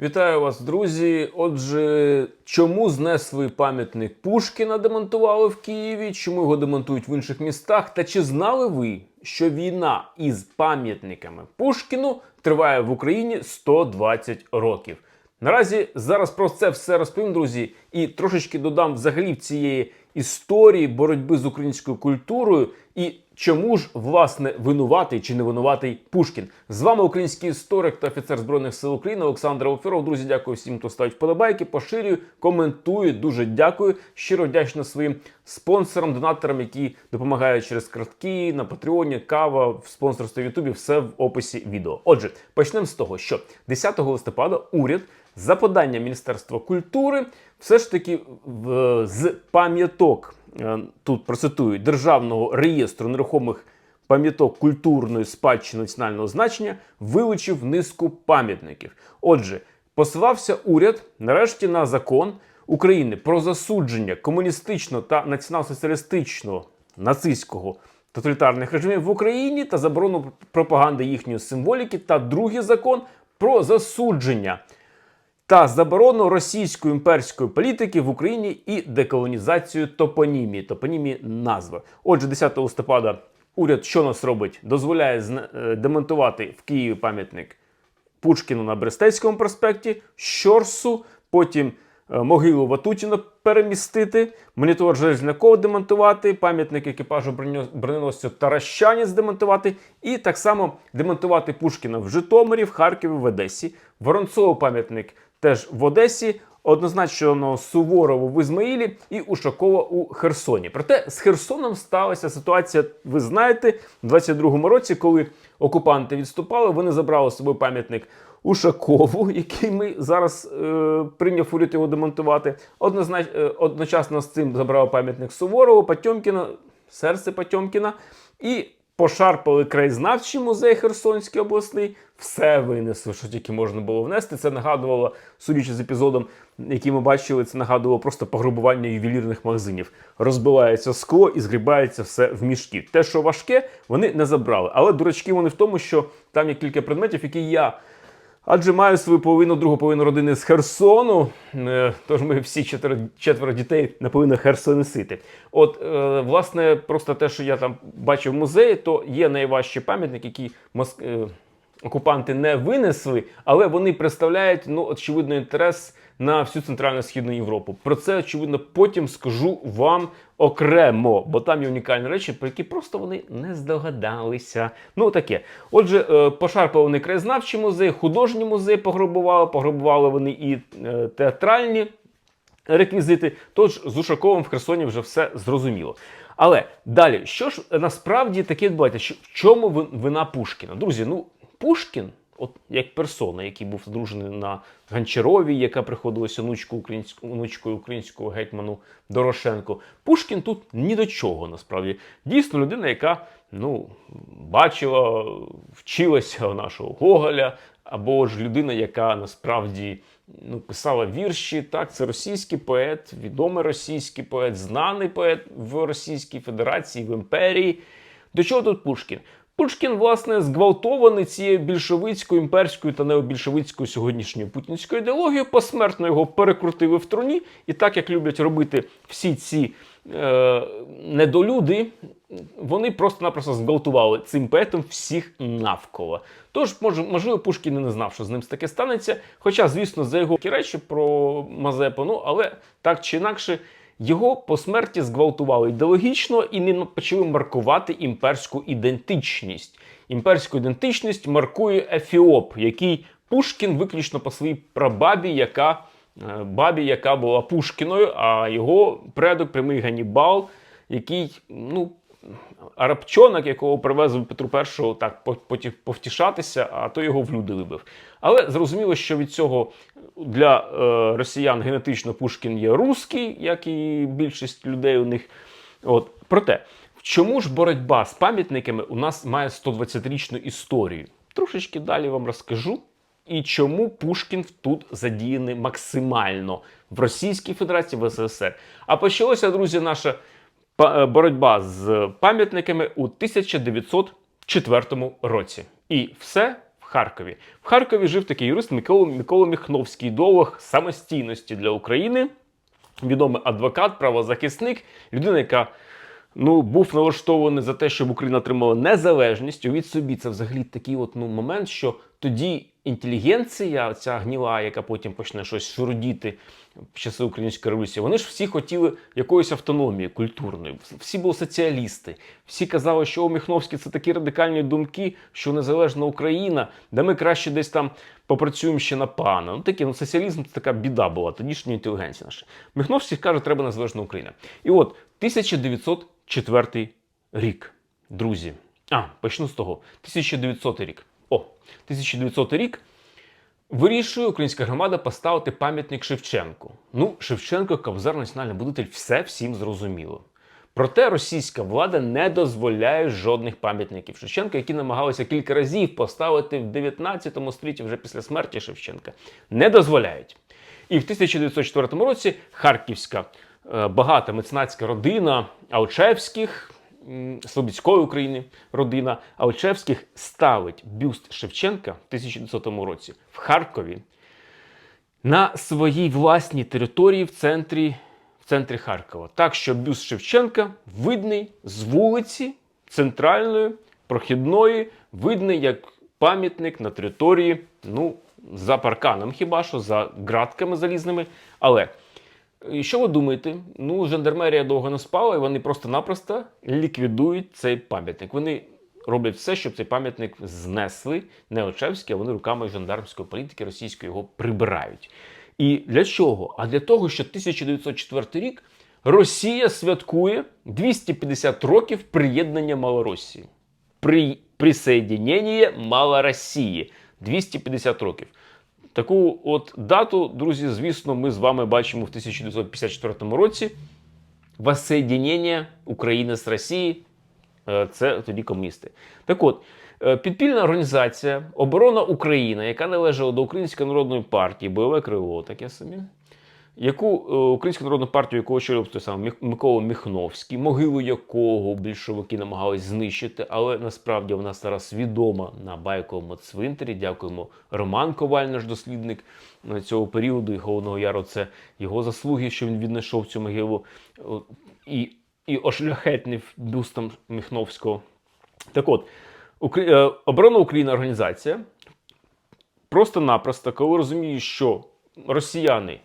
Вітаю вас, друзі. Отже, чому знесли пам'ятник Пушкіна, демонтували в Києві? Чому його демонтують в інших містах? Та чи знали ви, що війна із пам'ятниками Пушкіну триває в Україні 120 років? Наразі зараз про це все розповім, друзі, і трошечки додам взагалі в цієї історії боротьби з українською культурою і чому ж власне винуватий чи не винуватий Пушкін. З вами український історик та офіцер збройних сил України Олександр Офіров. Друзі, дякую всім, хто ставить вподобайки, поширює, коментує. Дуже дякую. Щиро вдячна своїм спонсорам, донаторам, які допомагають через картки на Патреоні, кава в спонсорстві Ютубі. Все в описі відео. Отже, почнемо з того, що 10 листопада уряд за поданням Міністерства культури все ж таки з пам'яток тут процитую державного реєстру нерухомих пам'яток культурної спадщини національного значення вилучив низку пам'ятників. Отже, посилався уряд нарешті на закон України про засудження комуністичного та націонал-соціалістичного нацистського тоталітарних режимів в Україні та заборону пропаганди їхньої символіки, та другий закон про засудження та заборону російської імперської політики в Україні і деколонізацію топонімії, топонімії назви. Отже, 10 листопада уряд що нас робить? Дозволяє е, демонтувати в Києві пам'ятник Пушкіну на Брестецькому проспекті, Щорсу, потім е, могилу Ватутіна перемістити, монітор Железнякова демонтувати, пам'ятник екіпажу броненосцю Таращанець демонтувати, і так само демонтувати Пушкіна в Житомирі, в Харкові, в Одесі, Воронцовий пам'ятник теж в Одесі. Однозначно Суворову в Ізмаїлі і Ушакова у Херсоні. Проте з Херсоном сталася ситуація, ви знаєте, в 22-му році, коли окупанти відступали, вони забрали з собою пам'ятник Ушакову, який ми зараз е, прийняв уряд його демонтувати. Однознач, е, одночасно з цим забрали пам'ятник Суворову, Потьомкіна, серце Потьомкіна і пошарпали краєзнавчий музей Херсонський обласний. Все винесли, що тільки можна було внести. Це нагадувало, судячи з епізодом, який ми бачили, це нагадувало просто пограбування ювелірних магазинів. Розбивається скло і згрібається все в мішки. Те, що важке, вони не забрали. Але дурачки вони в тому, що там є кілька предметів, які я. Адже маю свою половину, другу половину родини з Херсону. Е, Тож ми всі четверо, четверо дітей наполовину херсонесити. От, е, власне, просто те, що я там бачив в музеї, то є найважчий пам'ятник, який моск... е, окупанти не винесли, але вони представляють ну, очевидно інтерес на всю центральну східну Європу. Про це очевидно потім скажу вам окремо, бо там є унікальні речі, про які просто вони не здогадалися. Ну таке. Отже, е, пошарпали вони краєзнавчий музей, художній музей пограбували, пограбували вони і е, театральні реквізити. Тож з Ушаковим в Херсоні вже все зрозуміло. Але далі, що ж насправді таке відбувається? В чому вина Пушкіна? Друзі, ну Пушкін, от як персона, який був одружений на Гончаровій, яка приходилася онучкою українською, онучкою українського гетьману Дорошенко. Пушкін тут ні до чого насправді. Дійсно, людина, яка ну, бачила, вчилася у нашого Гоголя, або ж людина, яка насправді ну, писала вірші. Так, це російський поет, відомий російський поет, знаний поет в Російській Федерації, в імперії. До чого тут Пушкін? Пушкін, власне, зґвалтований цією більшовицькою, імперською та необільшовицькою сьогоднішньою путінською ідеологією, посмертно його перекрутили в труні. І так як люблять робити всі ці е, недолюди, вони просто-напросто зґвалтували цим поетом всіх навколо. Тож, можливо, Пушкін і не знав, що з ним таке станеться. Хоча, звісно, за його речі про Мазепу, ну але так чи інакше. Його по смерті зґвалтували ідеологічно і не почали маркувати імперську ідентичність. Імперську ідентичність маркує Ефіоп, який Пушкін виключно по своїй прабабі, яка е, бабі, яка була Пушкіною, а його предок прямий Ганібал, який, ну, арабчонок, якого привезли Петру І так по- потім повтішатися, а то його в люди вибив. Але зрозуміло, що від цього для е, росіян генетично Пушкін є русський, як і більшість людей у них. От проте, чому ж боротьба з пам'ятниками у нас має 120-річну історію? Трошечки далі вам розкажу. І чому Пушкін тут задіяний максимально в Російській Федерації в СССР? А почалося, друзі, наша е, боротьба з пам'ятниками у 1904 році. І все Харкові. В Харкові жив такий юрист Микола, Микола Міхновський, ідеолог самостійності для України, відомий адвокат, правозахисник, людина, яка ну, був налаштований за те, щоб Україна отримала незалежність. Від собі, це взагалі такий от, ну, момент, що тоді інтелігенція, ця гніла, яка потім почне щось шурудіти в часи української революції, вони ж всі хотіли якоїсь автономії культурної. Всі були соціалісти. Всі казали, що Міхновський це такі радикальні думки, що незалежна Україна, де ми краще десь там попрацюємо ще на пана. Ну таке, ну соціалізм це така біда була, тодішня інтелігенція наша. Міхновський каже, треба незалежна Україна. І от 1904 рік, друзі. А, почну з того. 1900 рік. О, 1900 рік. Вирішує українська громада поставити пам'ятник Шевченку. Ну, Шевченко, Кобзар, національний будитель, все всім зрозуміло. Проте російська влада не дозволяє жодних пам'ятників Шевченка, які намагалися кілька разів поставити в 19 столітті вже після смерті Шевченка. Не дозволяють. І в 1904 році харківська е, багата меценатська родина Алчевських, Слобідської України родина Алчевських ставить бюст Шевченка в 1900 році в Харкові на своїй власній території в центрі, в центрі Харкова. Так що бюст Шевченка видний з вулиці центральної, прохідної, видний як пам'ятник на території, ну, за парканом хіба що, за ґратками залізними. Але і що ви думаєте? Ну, жандармерія довго не спала, і вони просто-напросто ліквідують цей пам'ятник. Вони роблять все, щоб цей пам'ятник знесли не Очевський, а вони руками жандармської політики російської його прибирають. І для чого? А для того, що 1904 рік Росія святкує 250 років приєднання Малоросії. При присоединення Малоросії 250 років. Таку от дату, друзі, звісно, ми з вами бачимо в 1954 році. Воссоединення України з Росії. Е, Це тоді комуністи. Так от, е, підпільна організація Оборона України, яка належала до Української народної партії, бойове крило, таке собі, яку е, Українську народну партію, яку очолював той самий Микола Міхновський, могилу якого більшовики намагались знищити, але насправді вона зараз відома на байковому цвинтарі. Дякуємо Роман Коваль, наш дослідник е, цього періоду і Холодного Яру. Це його заслуги, що він віднайшов цю могилу і, і ошляхетнив бюстом Міхновського. Так от, Укр- е, оборона Україна організація просто-напросто, коли розуміє, що росіяни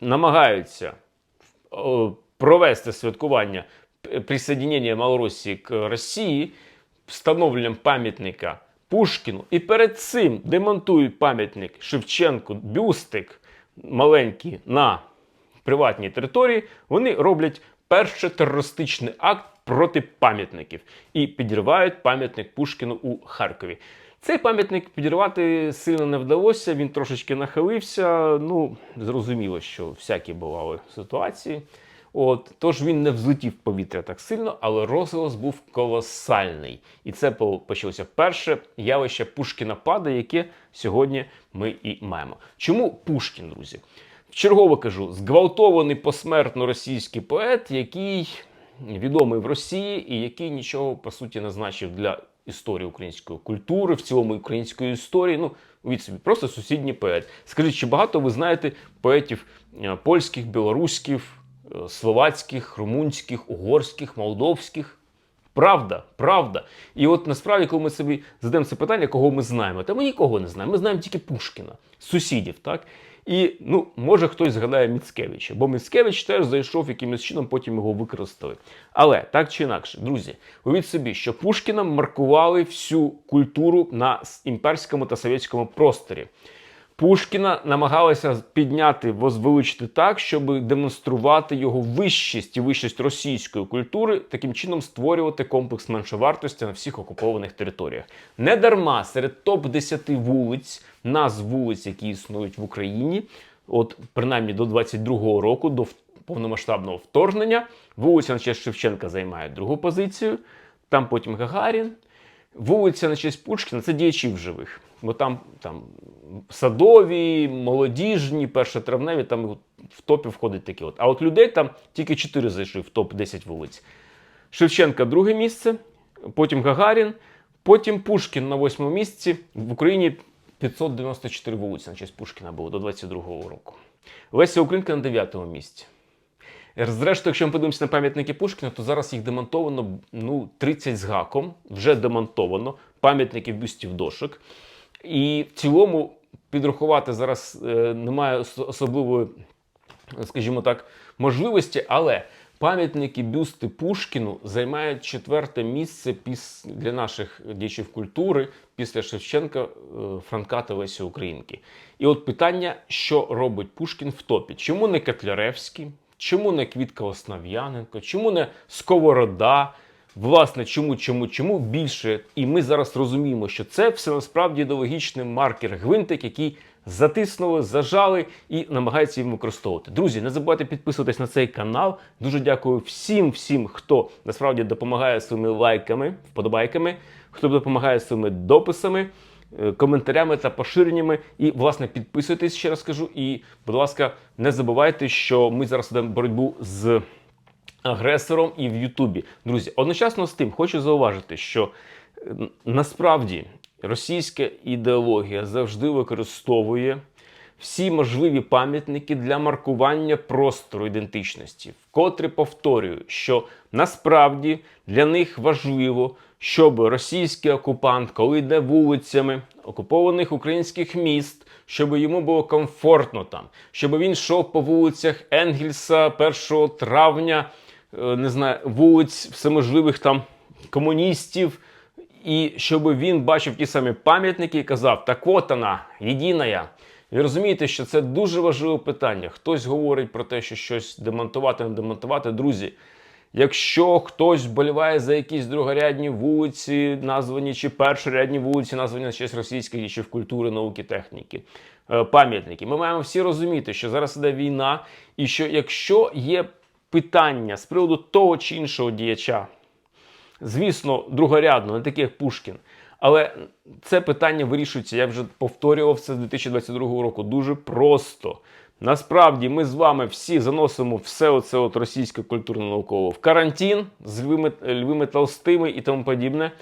намагаються провести святкування присоединення Малоросії к Росії встановленням пам'ятника Пушкіну, і перед цим демонтують пам'ятник Шевченку, бюстик маленький на приватній території, вони роблять перший терористичний акт проти пам'ятників і підривають пам'ятник Пушкіну у Харкові. Цей пам'ятник підірвати сильно не вдалося, він трошечки нахилився. Ну, зрозуміло, що всякі бували ситуації. От, тож він не взлетів повітря так сильно, але розголос був колосальний. І це почалося перше явище Пушкіна-пада, яке сьогодні ми і маємо. Чому Пушкін, друзі? Вчергово кажу, зґвалтований посмертно російський поет, який відомий в Росії і який нічого по суті не значив для історії української культури, в цілому української історії. Ну, уявіть собі, просто сусідній поет. Скажіть, чи багато ви знаєте поетів е, польських, білоруських, е, словацьких, румунських, угорських, молдовських? Правда, правда. І от насправді, коли ми собі задаємо це питання, кого ми знаємо, та ми нікого не знаємо. Ми знаємо тільки Пушкіна, сусідів, так? І ну, може хтось згадає Міцкевича, бо Міцкевич теж зайшов якимось чином, потім його використали. Але так чи інакше, друзі, уявіть собі, що Пушкіна маркували всю культуру на імперському та совєтському просторі. Пушкіна намагалися підняти, возвеличити так, щоб демонструвати його вищість і вищість російської культури, таким чином створювати комплекс меншовартості на всіх окупованих територіях. Не дарма серед топ 10 вулиць, назв вулиць, які існують в Україні, от принаймні до 22-го року, до повномасштабного вторгнення, вулиця Шевченка займає другу позицію, там потім Гагарін. Вулиця на честь Пушкіна це діячів живих. Бо там, там садові, молодіжні, першотравневі, там в топі входить такі. От. А от людей там тільки 4 зайшли в топ 10 вулиць. Шевченка друге місце, потім Гагарін, Потім Пушкін на восьмому місці. В Україні 594 вулиці на честь Пушкіна було до 22-го року. Леся Українка на дев'ятому місці. Зрештою, якщо ми подивимося на пам'ятники Пушкіна, то зараз їх демонтовано ну, 30 з гаком, вже демонтовано, пам'ятників бюстів дошок. І в цілому підрахувати зараз е, немає особливої, скажімо так, можливості, але пам'ятники бюсти Пушкіну займають четверте місце піс... для наших діячів культури після Шевченка, е, Франка та Лесі Українки. І от питання, що робить Пушкін в топі? Чому не Котляревський? Чому не Квітка Основ'яненко? Чому не Сковорода? Власне, чому, чому, чому більше? І ми зараз розуміємо, що це все насправді ідеологічний маркер гвинтик, який затиснули, зажали і намагаються їм використовувати. Друзі, не забувайте підписуватись на цей канал. Дуже дякую всім, всім, хто насправді допомагає своїми лайками, вподобайками, хто допомагає своїми дописами коментарями та поширеннями. І, власне, підписуйтесь, ще раз кажу. І, будь ласка, не забувайте, що ми зараз ведемо боротьбу з агресором і в Ютубі. Друзі, одночасно з тим хочу зауважити, що е, насправді російська ідеологія завжди використовує всі можливі пам'ятники для маркування простору ідентичності. Вкотре повторюю, що насправді для них важливо, щоб російський окупант, коли йде вулицями окупованих українських міст, щоб йому було комфортно там, щоб він йшов по вулицях Енгельса 1 травня, е, не знаю, вулиць всеможливих там комуністів, і щоб він бачив ті самі пам'ятники і казав: так от вона, єдина. Ви розумієте, що це дуже важливе питання. Хтось говорить про те, що щось демонтувати, не демонтувати. Друзі, якщо хтось вболіває за якісь другорядні вулиці, названі чи першорядні вулиці, названі на честь російської діячів культури, науки, техніки, е, пам'ятники, ми маємо всі розуміти, що зараз іде війна, і що якщо є питання з приводу того чи іншого діяча, звісно, другорядно, не такий як Пушкін. Але це питання вирішується, я вже повторював це з 2022 року. Дуже просто. Насправді ми з вами всі заносимо все оце от російське культурно-наукове в карантин з львими толстими і тому подібне.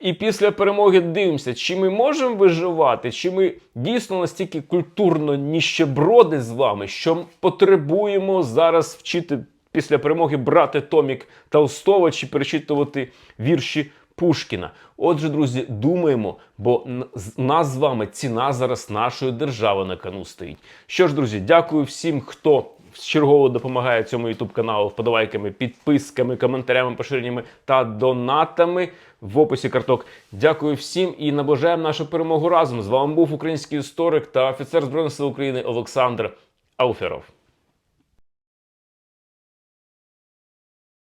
І після перемоги дивимося, чи ми можемо виживати, чи ми дійсно настільки культурно ніщеброди з вами, що потребуємо зараз вчити після перемоги брати Томік Толстого чи перечитувати вірші Пушкіна. Отже, друзі, думаємо, бо нас з вами ціна зараз нашої держави на кону стоїть. Що ж, друзі, дякую всім, хто чергово допомагає цьому youtube каналу вподобайками, підписками, коментарями, поширеннями та донатами в описі карток. Дякую всім і наближаємо нашу перемогу разом. З вами був український історик та офіцер Збройних сил України Олександр Ауферов.